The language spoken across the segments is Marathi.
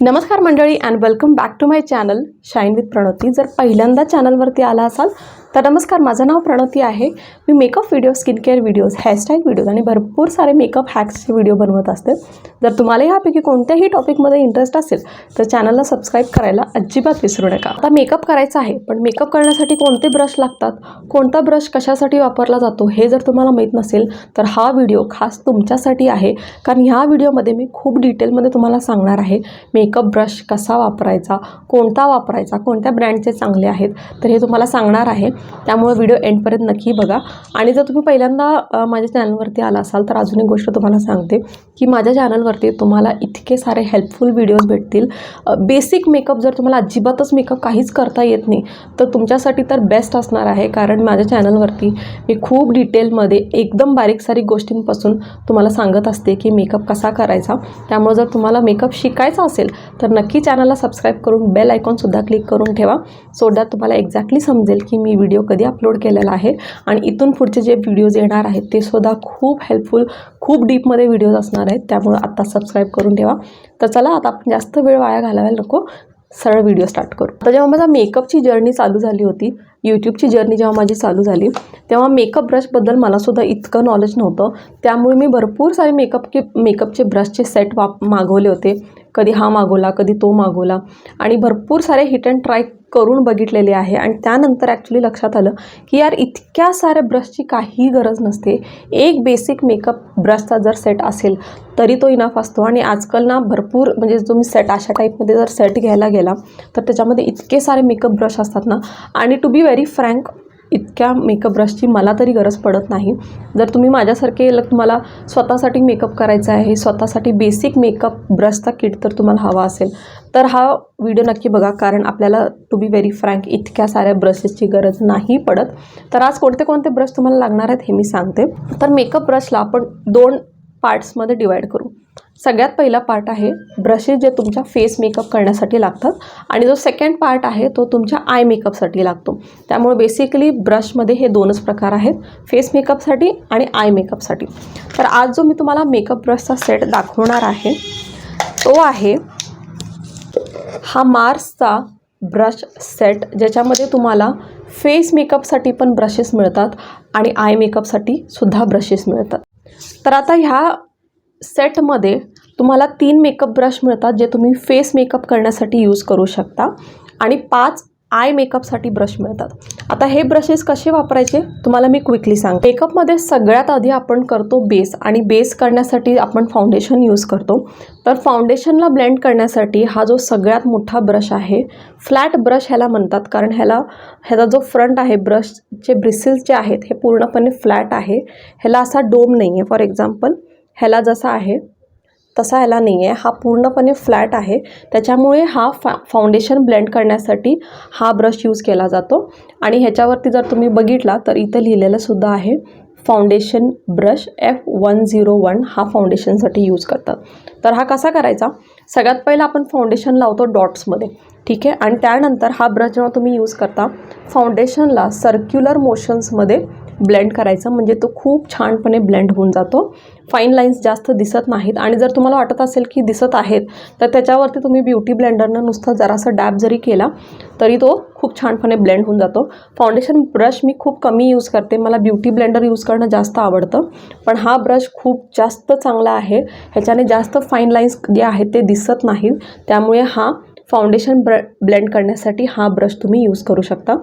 नमस्कार मंडळी and welcome back to my channel shine with Pranoti जर पहिल्यांदा चॅनलवरती आला असाल तर नमस्कार माझं नाव प्रणोती आहे. मी makeup video skin care videos hairstyle videos आणि भरपूर सारे मेकअप हॅक्सचे व्हिडिओ बनवत असते. जर तुम्हाला यापैकी कोणत्याही टॉपिकमध्ये इंटरेस्ट असेल तर चॅनलला सबस्क्राईब करायला अजिबात विसरू नका. आता मेकअप करायचा आहे पण मेकअप करण्यासाठी कोणते ब्रश लागतात? कोणता ब्रश कशासाठी वापरला जातो? हे जर तुम्हाला माहीत नसेल तर हा व्हिडिओ खास तुमच्यासाठी आहे. कारण ह्या व्हिडिओमध्ये मी खूप डिटेलमध्ये तुम्हाला सांगणार आहे. मेकअप ब्रश कसा वापरायचा कोणता वापरायचा कोणत्या ब्रँडचे चांगले आहेत तर हे तुम्हाला सांगणार आहे. त्यामुळे व्हिडिओ एंडपर्यंत नक्की बघा. आणि जर तुम्ही पहिल्यांदा माझ्या चॅनलवरती आला असाल तर अजून एक गोष्ट तुम्हाला सांगते की माझ्या चॅनलवरती तुम्हाला इतके सारे हेल्पफुल व्हिडिओज भेटतील. बेसिक मेकअप जर तुम्हाला अजिबातच मेकअप काहीच करता येत नाही तर तुमच्यासाठी तर बेस्ट असणार आहे कारण माझ्या चॅनलवरती मी खूप डिटेलमध्ये एकदम बारीक सारीक गोष्टींपासून तुम्हाला सांगत असते की मेकअप कसा करायचा. त्यामुळे जर तुम्हाला मेकअप शिकायचा असेल तर नक्की चॅनलला सबस्क्राईब करून बेल आयकॉनसुद्धा क्लिक करून ठेवा. सो दॅट तुम्हाला एक्झॅक्टली समजेल की मी व्हिडिओ कधी अपलोड केलेला आहे. आणि इथून पुढचे जे व्हिडिओज येणार आहेत ते सुद्धा खूप हेल्पफुल खूप डीपमध्ये व्हिडिओज असणार आहेत. त्यामुळं आत्ता सबस्क्राईब करून ठेवा. तर चला आता आपण जास्त वेळ वाया घालायला नको. सरळ व्हिडिओ स्टार्ट करू. आता जेव्हा माझा मेकअपची जर्नी चालू झाली होती यूट्यूबची जर्नी जेव्हा माझी चालू झाली तेव्हा मेकअप ब्रशबद्दल मलासुद्धा इतकं नॉलेज नव्हतं. त्यामुळे मी भरपूर सारे मेकअप के मेकअपचे ब्रशचे सेट वाप मागवले होते. कधी हा मागवला कधी तो मागवला. आणि भरपूर सारे हिट अँड ट्राय करून बघितलेले आहे. आणि त्यानंतर ॲक्च्युली लक्षात आलं की यार इतक्या साऱ्या ब्रशची काही गरज नसते. एक बेसिक मेकअप ब्रशचा जर सेट असेल तरी तो इनफ असतो. आणि आजकाल ना भरपूर म्हणजे तुम्ही सेट अशा टाईपमध्ये जर सेट घ्यायला गेला तर त्याच्यामध्ये इतके सारे मेकअप ब्रश असतात ना. आणि टू बी व्हेरी फ्रँक इतक्या मेकअप ब्रशची मला तरी गरज पडत नाही. जर तुम्ही माझ्यासारखे ल- तुम्हाला स्वतःसाठी मेकअप करायचा आहे स्वतःसाठी बेसिक मेकअप ब्रशचा किट तर तुम्हाला हवा असेल. तर हा व्हिडिओ नक्की बघा कारण आपल्याला टू बी व्हेरी फ्रँक इतक्या साऱ्या ब्रशेसची गरज नाही पडत. तर आज कोणते कोणते ब्रश तुम्हाला लागणार आहेत हे मी सांगते. तर मेकअप ब्रशला आपण दोन पार्ट्समध्ये डिवाईड करू. सगळ्यात पहिला पार्ट आहे ब्रशेस जे तुमच्या फेस मेकअप करण्यासाठी लागतात आणि जो सेकंड पार्ट आहे तो तुमच्या आय मेकअपसाठी लागतो. त्यामुळे बेसिकली ब्रशमध्ये हे दोनच प्रकार आहेत फेस मेकअपसाठी आणि आय मेकअपसाठी तर आज जो मी तुम्हाला मेकअप ब्रशचा सेट दाखवणार आहे तो आहे हा मार्सचा ब्रश सेट ज्याच्यामध्ये तुम्हाला फेस मेकअपसाठी पण ब्रशेस मिळतात आणि आय मेकअपसाठी सुद्धा ब्रशेस मिळतात. तर आता ह्या सेटमध्ये तुम्हाला तीन मेकअप ब्रश मिळतात जे तुम्ही फेस मेकअप करण्यासाठी यूज करू शकता आणि पाच आय मेकअपसाठी ब्रश मिळतात. आता हे ब्रशेस कसे वापरायचे? तुम्हाला मी क्विकली सांग मेकअपमध्ये सगळ्यात आधी आपण करतो बेस आणि बेस करण्यासाठी आपण फाउंडेशन यूज करतो. तर फाउंडेशनला ब्लेंड करण्यासाठी हा जो सगळ्यात मोठा ब्रश आहे फ्लॅट ब्रश ह्याला म्हणतात. कारण ह्याला ह्याचा जो फ्रंट आहे ब्रशचे ब्रिसिल्स जे आहेत हे पूर्णपणे फ्लॅट आहे. ह्याला असा डोम नाही आहे फॉर एक्झाम्पल ह्याला जसा आहे तसा ह्याला नाही आहे हा पूर्णपणे फ्लॅट आहे. त्याच्यामुळे हा फा फाउंडेशन ब्लेंड करण्यासाठी हा ब्रश यूज केला जातो. आणि ह्याच्यावरती जर तुम्ही बघितला तर इथं लिहिलेलंसुद्धा आहे foundation brush F one zero one हा फाउंडेशनसाठी यूज करतात. तर हा कसा करायचा? सगळ्यात पहिला आपण फाउंडेशन लावतो डॉट्समध्ये ठीक आहे? आणि त्यानंतर हा ब्रश जेव्हा तुम्ही यूज करता फाउंडेशनला सर्क्युलर मोशन्समध्ये ब्लेंड करायचं म्हणजे तो खूप छानपणे ब्लेंड होऊन जातो. फाईन लाईन्स जास्त दिसत नाहीत आणि जर तुम्हाला वाटत असेल की दिसत आहेत तर त्याच्यावरती तुम्ही ब्युटी ब्लेंडरनं नुसतं जरासं डॅब जरी केला तरी तो खूप छानपणे ब्लेंड होऊन जातो. फाउंडेशन ब्रश मी खूप कमी यूज करते मला ब्युटी ब्लेंडर यूज करणं जास्त आवडतं. पण हा ब्रश खूप जास्त चांगला आहे ह्याच्याने जास्त फाईन लाईन्स जे आहेत ते दिसत नाहीत. त्यामुळे हा फाउंडेशन ब्र ब्लेंड करण्यासाठी हा ब्रश तुम्ही यूज करू शकता.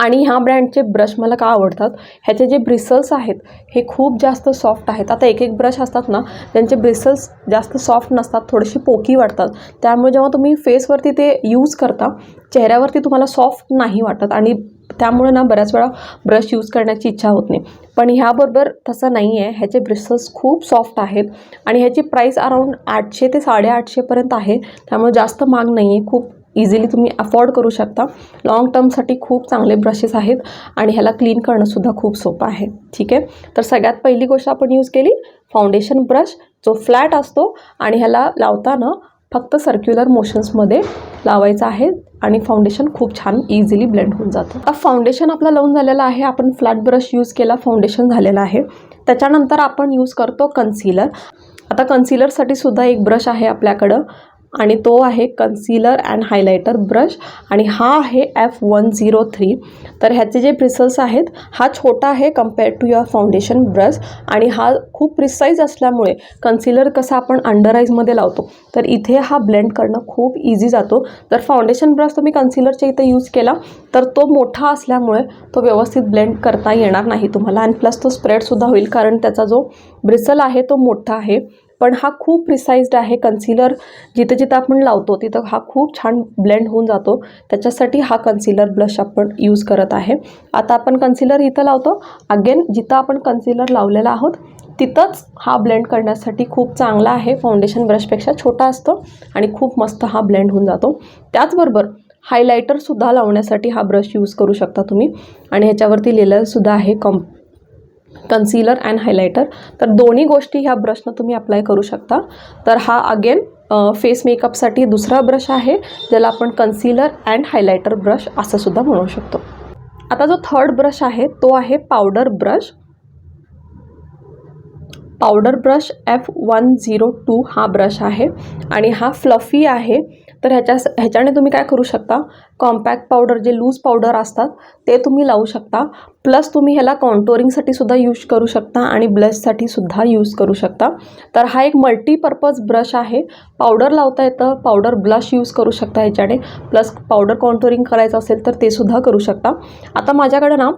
आणि ह्या ब्रँडचे ब्रश मला का आवडतात? ह्याचे जे ब्रिसल्स आहेत हे खूप जास्त सॉफ्ट आहेत. आता एक एक ब्रश असतात ना त्यांचे ब्रिसल्स जास्त सॉफ्ट नसतात थोडेसे पोकी वाटतात. त्यामुळे जेव्हा तुम्ही फेसवरती ते यूज करता चेहऱ्यावरती तुम्हाला सॉफ्ट नाही वाटत आणि त्यामुळे ना बऱ्याच वेळा ब्रश यूज करण्याची इच्छा होत नाही. पण ह्याबरोबर तसं नाही आहे ह्याचे ब्रिसल्स खूप सॉफ्ट आहेत आणि ह्याची प्राईस अराऊंड आठशे ते साडेआठशेपर्यंत आहे. त्यामुळे जास्त महाग नाही आहे खूप इझिली तुम्ही अफोर्ड करू शकता. लॉंग टर्मसाठी खूप चांगले ब्रशेस आहेत आणि ह्याला क्लीन करणंसुद्धा खूप सोपं आहे. ठीक आहे? तर सगळ्यात पहिली गोष्ट आपण यूज केली फाउंडेशन ब्रश जो फ्लॅट असतो आणि ह्याला लावताना फक्त सर्क्युलर मोशन्समध्ये लावायचं आहे आणि फाउंडेशन खूप छान इझिली ब्लेंड होऊन जातं. आता फाउंडेशन आपला लावून झालेलं आहे. आपण फ्लॅट ब्रश यूज केला फाउंडेशन झालेलं आहे. त्याच्यानंतर आपण यूज करतो कन्सिलर आता कन्सिलरसाठी सुद्धा एक ब्रश आहे आपल्याकडं. आणि तो आहे कन्सिलर अँड हायलायटर ब्रश आणि हा आहे एफ वन झिरो थ्री तर ह्याचे जे ब्रिसल्स आहेत हा छोटा आहे compare to your foundation brush आणि हा खूप प्रिसाईज असल्यामुळे कन्सिलर कसा आपण अंडर आईजमध्ये लावतो तर इथे हा ब्लेंड करणं खूप इझी जातो. जर फाउंडेशन ब्रश तुम्ही कन्सिलरच्या इथे यूज केला तर तो मोठा असल्यामुळे तो व्यवस्थित ब्लेंड करता येणार नाही तुम्हाला. आणि प्लस तो स्प्रेडसुद्धा होईल कारण त्याचा जो ब्रिसल आहे तो मोठा आहे. पण हा खूप प्रिसाईज्ड आहे. कन्सिलर जिथं जिथं आपण लावतो तिथं हा खूप छान ब्लेंड होऊन जातो. त्याच्यासाठी हा कन्सिलर ब्लश आपण यूज करत आहे. आता आपण कन्सिलर इथं लावतो. अगेन जिथं आपण कन्सिलर लावलेला आहोत तिथंच हा ब्लेंड करण्यासाठी खूप चांगला आहे. फाउंडेशन ब्रशपेक्षा छोटा असतो आणि खूप मस्त हा ब्लेंड होऊन जातो. त्याचबरोबर हायलायटरसुद्धा लावण्यासाठी हा ब्रश यूज करू शकता तुम्ही. आणि ह्याच्यावरती लेलरसुद्धा आहे. कम कन्सिलर अँड हायलायटर तर दोन्ही गोष्टी ह्या ब्रशनं तुम्ही अप्लाय करू शकता. तर हा अगेन फेस मेकअपसाठी दुसरा ब्रश आहे ज्याला आपण कन्सिलर अँड हायलायटर ब्रश असं सुद्धा म्हणू शकतो. आता जो थर्ड ब्रश आहे तो आहे powder brush powder brush F one zero two हा ब्रश आहे आणि हा फ्लफी आहे. तर ह्याच्या ह्याच्याने तुम्ही काय करू शकता? कॉम्पॅक्ट पावडर जे लूज पावडर असतात ते तुम्ही लावू शकता. प्लस तुम्ही ह्याला कॉन्टोरिंगसाठी सुद्धा यूज करू शकता आणि ब्लशसाठी सुद्धा यूज करू शकता. तर हा एक मल्टीपर्पज ब्रश आहे. पावडर लावता येतं. पावडर ब्लश यूज करू शकता ह्याच्याने. प्लस पावडर कॉन्टोरिंग करायचं असेल तर ते सुद्धा करू शकता. आता माझ्याकडं ना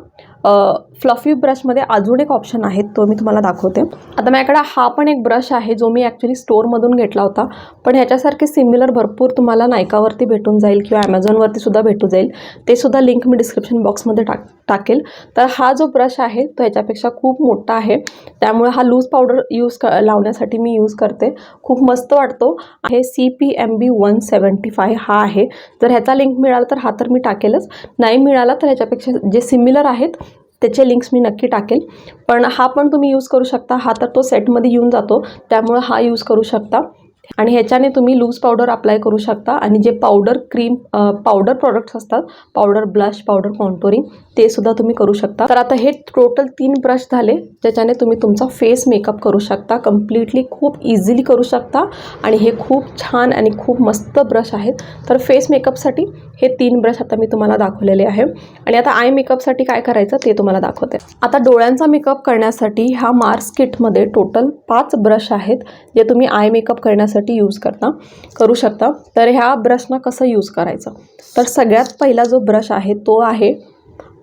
फ्लफी ब्रशमध्ये अजून एक ऑप्शन आहे. तो मी तुम्हाला दाखवते. आता माझ्याकडे हा पण एक ब्रश आहे जो मी ॲक्च्युली स्टोअरमधून घेतला होता. पण ह्याच्यासारखे सिमिलर भरपूर तुम्हाला नायकावरती भेटून जाईल किंवा ॲमेझॉनवरती सुद्धा भेटून जाईल. ते सुद्धा लिंक मी डिस्क्रिप्शन बॉक्समध्ये टाक टाकेल. तर हा जो ब्रश आहे तो ह्याच्यापेक्षा खूप मोठा आहे. त्यामुळे हा लूज पावडर यूज क लावण्यासाठी मी यूज करते. खूप मस्त वाटतो. आहे C P M B one seventy five हा आहे. जर ह्याचा लिंक मिळाला तर हा तर मी टाकेलच. नाही मिळाला तर ह्याच्यापेक्षा जे सिमिलर आहेत त्याचे लिंक्स मी नक्की टाकेल. पण हा पण तुम्ही यूज करू शकता. हा तर तो सेटमध्ये येऊन जातो. त्यामुळं हा यूज करू शकता. आणि ह्याच्याने तुम्ही लूज पावडर अप्लाय करू शकता. आणि जे पावडर क्रीम पावडर प्रोडक्ट्स असतात पावडर ब्लश पावडर कॉन्टोरिंग ते सुद्धा तुम्ही करू शकता. तर आता हे टोटल तीन ब्रश झाले ज्याच्याने तुम्ही तुमचा फेस मेकअप करू शकता. कम्प्लिटली खूप इझिली करू शकता. आणि हे खूप छान आणि खूप मस्त ब्रश आहेत. तर फेस मेकअपसाठी हे तीन ब्रश आता मी तुम्हाला दाखवलेले आहे. आणि आता आय मेकअपसाठी काय करायचं ते तुम्हाला दाखवते. आता डोळ्यांचा मेकअप करण्यासाठी ह्या मार्स किटमध्ये टोटल पाच ब्रश आहेत जे तुम्ही आय मेकअप करण्यासाठी यूज करता करू शकता. तर ह्या ब्रशनं कसं यूज करायचं? तर सगळ्यात पहिला जो ब्रश आहे तो आहे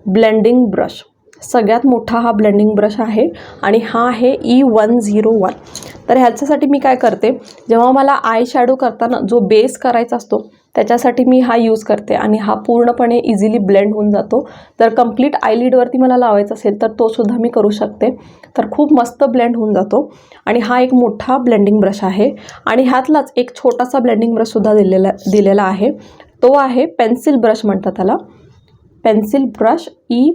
ब्लेंडिंग ब्रश सगळ्यात मोठा हा ब्लेंडिंग ब्रश आहे आणि हा आहे ई वन झिरो वन तर ह्याच्यासाठी मी काय करते जेव्हा मला आय शॅडो करताना जो बेस करायचा असतो त्याच्यासाठी मी हा यूज करते आणि हा पूर्णपणे इझिली ब्लेंड होऊन जातो. जर कंप्लीट आयलिडवरती मला लावायचा असेल तर तोसुद्धा मी करू शकते. तर खूप मस्त ब्लेंड होऊन जातो. आणि हा एक मोठा ब्लेंडिंग ब्रश आहे. आणि ह्यातलाच एक छोटासा ब्लेंडिंग ब्रशसुद्धा दिलेला दिलेला आहे. तो आहे पेन्सिल ब्रश म्हणतात त्याला. Pencil brush E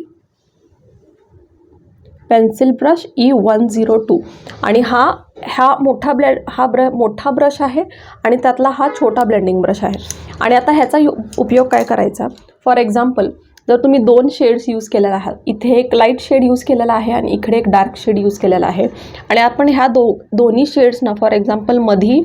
pencil brush E one zero two आणि हा हा मोठा ब्लेड हा ब्र मोठा ब्रश आहे आणि त्यातला हा छोटा ब्लेंडिंग ब्रश आहे. आणि आता ह्याचा यु उपयोग काय करायचा? फॉर एक्झाम्पल जर तुम्ही दोन शेड्स यूज केलेला आहात इथे एक लाइट शेड यूज केलेला आहे आणि इकडे एक डार्क शेड यूज केलेला आहे. आणि आपण ह्या दो दोन्ही शेड्सना फॉर एक्झाम्पल मधी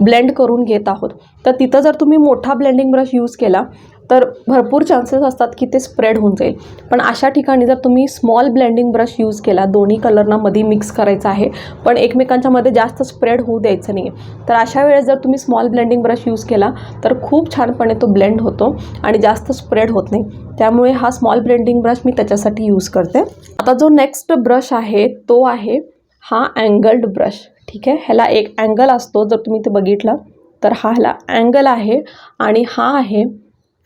ब्लेंड करून घेत आहोत. तर तिथं जर तुम्ही मोठा ब्लेंडिंग ब्रश यूज केला तर भरपूर चान्सेस असतात की ते स्प्रेड होऊन जाईल. पण अशा ठिकाणी जर तुम्ही स्मॉल ब्लेंडिंग ब्रश यूज केला दोन्ही कलरना मध्ये मिक्स करायचं आहे पण एकमेकांच्यामध्ये जास्त स्प्रेड होऊ द्यायचं नाही आहे तर अशा वेळेस जर तुम्ही स्मॉल ब्लेंडिंग ब्रश यूज केला तर खूप छानपणे तो ब्लेंड होतो आणि जास्त स्प्रेड होत नाही. त्यामुळे हा स्मॉल ब्लेंडिंग ब्रश मी त्याच्यासाठी यूज करते. आता जो नेक्स्ट ब्रश आहे तो आहे हा अँगल्ड ब्रश ठीक आहे? ह्याला एक अँगल असतो जर तुम्ही ते बघितलं तर हा ह्याला अँगल आहे आणि हा आहे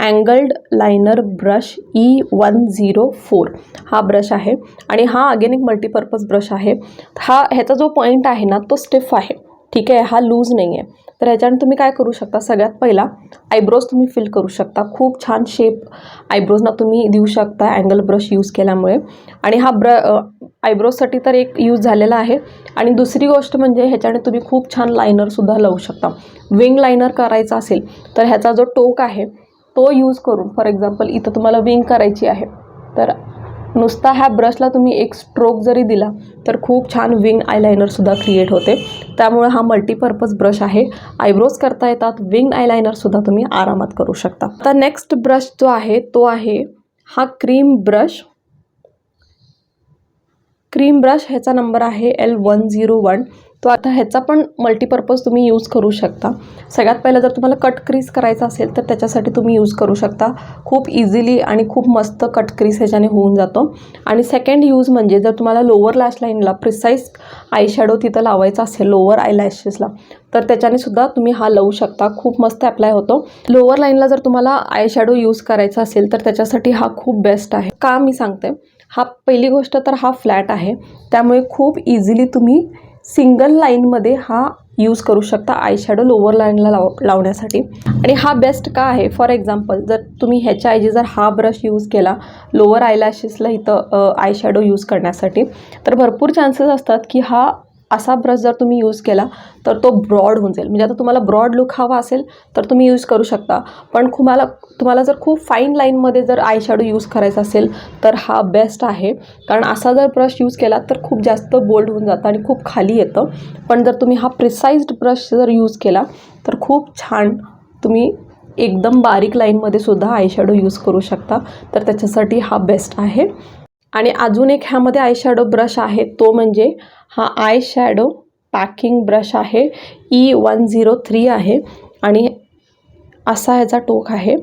angled liner brush E one zero four हा ब्रश आहे आणि हा अगेन एक मल्टीपर्पज ब्रश आहे. हा ह्याचा जो पॉईंट आहे ना तो स्टिफ आहे. ठीक आहे? हा लूज नाही आहे तर ह्याच्याने तुम्ही काय करू शकता? सगळ्यात पहिला आयब्रोज तुम्ही फिल करू शकता. खूप छान शेप आयब्रोजना तुम्ही देऊ शकता अँगल ब्रश यूज केल्यामुळे. आणि हा ब्र आयब्रोजसाठी तर एक यूज झालेला आहे. आणि दुसरी गोष्ट म्हणजे ह्याच्याने तुम्ही खूप छान लायनरसुद्धा लावू शकता. विंग लायनर करायचा असेल तर ह्याचा जो टोक आहे तो यूज करून फॉर एक्झाम्पल इथं तुम्हाला विंग करायची आहे. तर नुसता ह्या ब्रशला तुम्ही एक स्ट्रोक जरी दिला तर खूप छान विंग आयलायनरसुद्धा क्रिएट होते. त्यामुळे हा मल्टीपर्पज ब्रश आहे. आयब्रोज करता येतात विंग आयलायनरसुद्धा तुम्ही आरामात करू शकता. तर नेक्स्ट ब्रश जो आहे तो आहे हा क्रीम ब्रश क्रीम ब्रश ह्याचा नंबर आहे एल वन झिरो वन तो आता ह्याचा पण मल्टीपर्पज तुम्ही यूज करू शकता. सगळ्यात पहिलं जर तुम्हाला कट क्रीज करायचा असेल तर त्याच्यासाठी तुम्ही यूज करू शकता. खूप इझिली आणि खूप मस्त कट क्रीज ह्याच्याने होऊन जातो. आणि सेकंड यूज म्हणजे जर तुम्हाला लोअर लॅश लाईनला प्रिसाईज आय शॅडो तिथं लावायचा असेल लोअर आय लॅशेसला तर त्याच्याने सुद्धा तुम्ही हा लावू शकता. खूप मस्त अप्लाय होतो. लोअर लाईनला जर तुम्हाला आय शॅडो यूज करायचा असेल तर त्याच्यासाठी हा खूप बेस्ट आहे. का मी सांगते? हा पहिली गोष्ट तर हा फ्लॅट आहे. त्यामुळे खूप इझिली तुम्ही सिंगल लाईनमध्ये हा यूज करू शकता आय शॅडो लोअर लाईनला लाव लावण्यासाठी. आणि हा बेस्ट का आहे? फॉर एक्झाम्पल जर तुम्ही ह्याच्याऐवजी जर हा ब्रश यूज केला लोअर आयलॅशेसला इथं आय शॅडो यूज करण्यासाठी तर भरपूर चान्सेस असतात की हा असा ब्रश जर तुम्ही यूज केला तर तो ब्रॉड होऊन जाईल. म्हणजे आता तुम्हाला ब्रॉड लुक हवा असेल तर तुम्ही यूज करू शकता. पण तुम्हाला तुम्हाला जर खूप फाईन लाईनमध्ये जर आय शॅडो यूज करायचा असेल तर हा बेस्ट आहे. कारण असा जर ब्रश यूज केला तर खूप जास्त बोल्ड होऊन जातं आणि खूप खाली येतं. पण जर तुम्ही हा प्रिसाईज्ड ब्रश जर यूज केला तर खूप छान तुम्ही एकदम बारीक लाईनमध्ये सुद्धा आय शॅडो यूज करू शकता. तर त्याच्यासाठी हा बेस्ट आहे. आणि अजून एक ह्यामध्ये आय शॅडो ब्रश आहे. तो म्हणजे हा आय शॅडो पॅकिंग ब्रश आहे. ई वन झिरो थ्री आहे. आणि असा ह्याचा टोक आहे.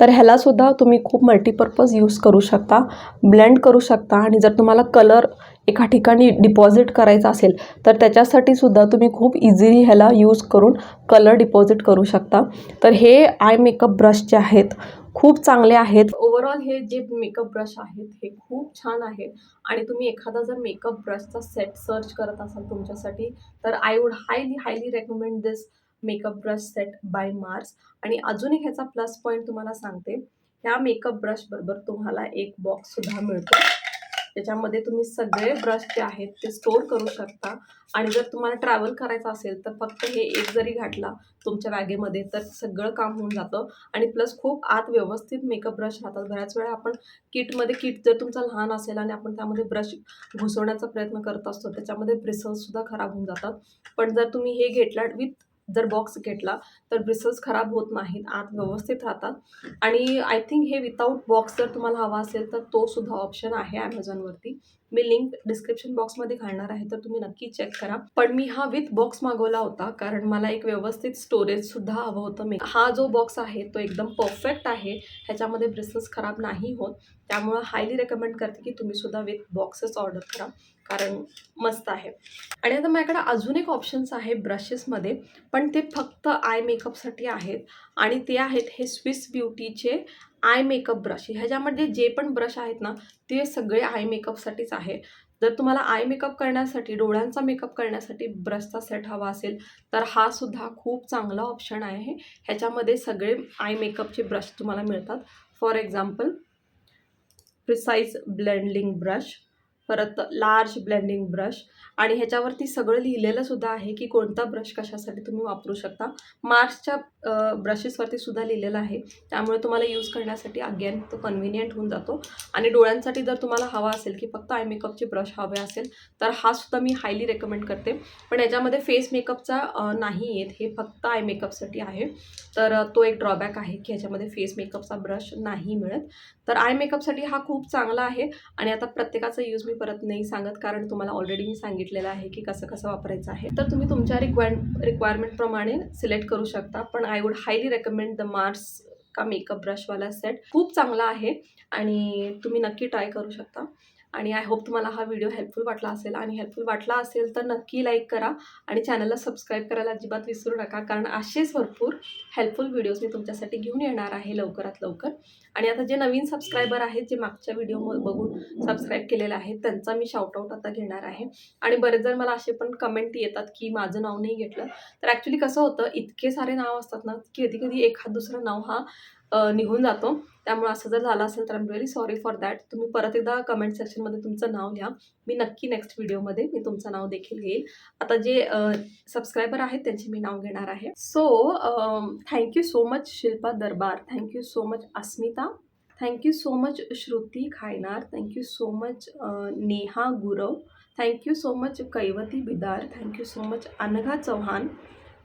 तर ह्यालासुद्धा तुम्ही खूप मल्टीपर्पज यूज करू शकता ब्लेंड करू शकता. आणि जर तुम्हाला कलर एका ठिकाणी डिपॉझिट करायचा असेल तर त्याच्यासाठी सुद्धा तुम्ही खूप इझिली ह्याला यूज करून कलर डिपॉझिट करू शकता. तर हे आय मेकअप ब्रश जे आहेत खूप चांगले आहेत. ओव्हरऑल हे जे मेकअप ब्रश आहेत हे खूप छान आहेत आणि तुम्ही एखादा जर मेकअप ब्रशचा सेट सर्च करत असाल तुमच्यासाठी तर I would highly highly recommend this makeup brush set by Mars आणि अजून एक ह्याचा प्लस पॉईंट तुम्हाला सांगते. ह्या मेकअप ब्रशबरोबर तुम्हाला एक बॉक्ससुद्धा मिळतो. त्याच्यामध्ये तुम्ही सगळे ब्रश जे आहेत ते स्टोअर करू शकता. आणि जर तुम्हाला ट्रॅव्हल करायचं असेल तर फक्त हे एक जरी घातला तुमच्या बॅगेमध्ये तर सगळं काम होऊन जातं. आणि प्लस खूप आत व्यवस्थित मेकअप ब्रश राहतात. बऱ्याच वेळा आपण किटमध्ये किट जर तुमचा लहान असेल आणि आपण त्यामध्ये ब्रश घुसवण्याचा प्रयत्न करत असतो त्याच्यामध्ये ब्रिसल्ससुद्धा खराब होऊन जातात. पण जर तुम्ही हे घेतला विथ जर बॉक्स घेतला तर ब्रिसल्स खराब होत नाहीत आत व्यवस्थित राहतात. आणि आय थिंक हे विदाऊट बॉक्स जर तुम्हाला हवा असेल तर तो सुद्धा ऑप्शन आहे ॲमेझॉनवरती मी लिंक डिस्क्रिप्शन बॉक्समध्ये घालणार आहे तर तुम्ही नक्की चेक करा. पण मी हा विथ बॉक्स मागवला होता कारण मला एक व्यवस्थित स्टोरेजसुद्धा हवं होतं मी हा जो बॉक्स आहे तो एकदम परफेक्ट आहे. ह्याच्यामध्ये ब्रिसल्स खराब नाही होत. त्यामुळं हायली रेकमेंड करते की तुम्ही सुद्धा विथ बॉक्सेस ऑर्डर करा कारण मस्त आहे. आणि आता माझ्याकडे अजून एक ऑप्शन्स आहे ब्रशेसमध्ये पण ते फक्त आय मेकअपसाठी आहेत. आणि ते आहेत हे स्विस ब्युटीचे आय मेकअप ब्रश. ह्याच्यामध्ये जे पण ब्रश आहेत ना ते सगळे आय मेकअपसाठीच आहे. जर तुम्हाला आय मेकअप करण्यासाठी डोळ्यांचा मेकअप करण्यासाठी ब्रशचा सेट हवा असेल तर हा सुद्धा खूप चांगला ऑप्शन आहे. ह्याच्यामध्ये सगळे आय मेकअपचे ब्रश तुम्हाला मिळतात. For example precise blending brush. परत लार्ज ब्लेंडिंग ब्रश आणि ह्याच्यावरती सगळं लिहिलेलं सुद्धा आहे की कोणता ब्रश कशासाठी तुम्ही वापरू शकता. मार्सच्या ब्रशेसवरती सुद्धा लिहिलेलं आहे. त्यामुळे तुम्हाला यूज करण्यासाठी अगेन तो कन्व्हिनियंट होऊन जातो. आणि डोळ्यांसाठी जर तुम्हाला हवा असेल की फक्त आय मेकअपचे ब्रश हवे असेल तर हा सुद्धा मी हायली रेकमेंड करते. पण याच्यामध्ये फेस मेकअपचा नाही येत. हे फक्त आय मेकअपसाठी आहे. तर तो एक ड्रॉबॅक आहे की ह्याच्यामध्ये फेस मेकअपचा ब्रश नाही मिळत. तर आय मेकअपसाठी हा खूप चांगला आहे. आणि आता प्रत्येकाचा यूज मी परत नाही सांगत कारण तुम्हाला ऑलरेडी मी सांगितलेलं आहे की कसं कसं वापरायचं आहे. तर तुम्ही तुमच्या रिक्वायर रिक्वायरमेंटप्रमाणे सिलेक्ट करू शकता. पण I would highly recommend the Mars का मेकअप ब्रशवाला सेट खूप चांगला आहे आणि तुम्ही नक्की ट्राय करू शकता. आणि आय होप तुम्हाला हा व्हिडिओ हेल्पफुल वाटला असेल. आणि हेल्पफुल वाटला असेल तर नक्की लाईक करा आणि चॅनलला सबस्क्राईब करायला अजिबात विसरू नका. कारण असेच भरपूर हेल्पफुल व्हिडिओज मी तुमच्यासाठी घेऊन येणार आहे लवकरात लवकर. आणि आता जे नवीन सबस्क्रायबर आहेत जे मागच्या व्हिडिओ बघून सबस्क्राईब केलेले आहेत त्यांचा मी शाउटआउट आता घेणार आहे. आणि बरेच जण मला असे पण कमेंट येतात की माझं नाव नाही घेतलं. तर ॲक्च्युली कसं होतं इतके सारे नाव असतात ना की कधी कधी एखाद दुसरं नाव हा निघून जातो. त्यामुळे असं जर झालं असेल तर I am very sorry for that तुम्ही परत एकदा कमेंट सेक्शनमध्ये तुमचं नाव लिहा. मी नक्की नेक्स्ट व्हिडिओमध्ये मी तुमचं नाव देखील घेईल. आता जे सबस्क्रायबर आहेत त्यांचे मी नाव घेणार आहे. So thank you so much Shilpa Darbar. Thank you so much Asmita. Thank you so much Shruti Khaynar. Thank you so much Neha Gurav. Thank you so much Kaivati Bidar. Thank you so much Anagha Chavan.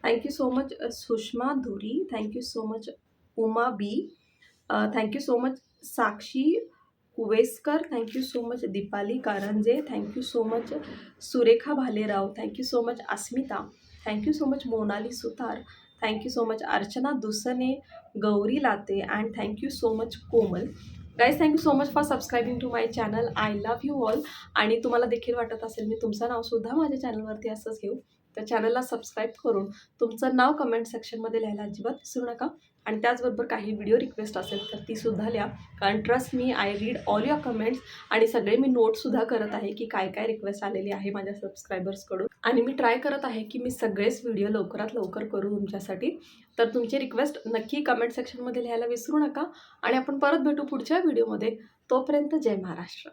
Thank you so much Sushma Dhuri. Thank you so much Uma B. Thank you so much Sakshi Kuveskar thank you so much Deepali Karanje thank you so much Surekha Bhalerao thank you so much Asmita thank you so much Monali Sutar thank you so much Archana Dusane Gauri Late and thank you so much Komal. Guys thank you so much for subscribing to my channel I love you all आणि तुम्हाला देखील वाटत असेल मी तुमचं नावसुद्धा माझ्या चॅनलवरती असंच घेऊ. तर चॅनलला सबस्क्राईब करून तुमचं नाव कमेंट सेक्शनमध्ये लिहायला अजिबात विसरू नका. आणि त्याचबरोबर काही व्हिडिओ रिक्वेस्ट असेल तर तीसुद्धा लिहा. कारण trust me I read all your comments आणि सगळे मी नोटसुद्धा करत आहे की काय काय रिक्वेस्ट आलेली आहे माझ्या सबस्क्रायबर्सकडून आणि मी ट्राय करत आहे की मी सगळेच व्हिडिओ लवकरात लवकर करू तुमच्यासाठी. तर तुमची रिक्वेस्ट नक्की कमेंट सेक्शनमध्ये लिहायला विसरू नका. आणि आपण परत भेटू पुढच्या व्हिडिओमध्ये तोपर्यंत जय महाराष्ट्र.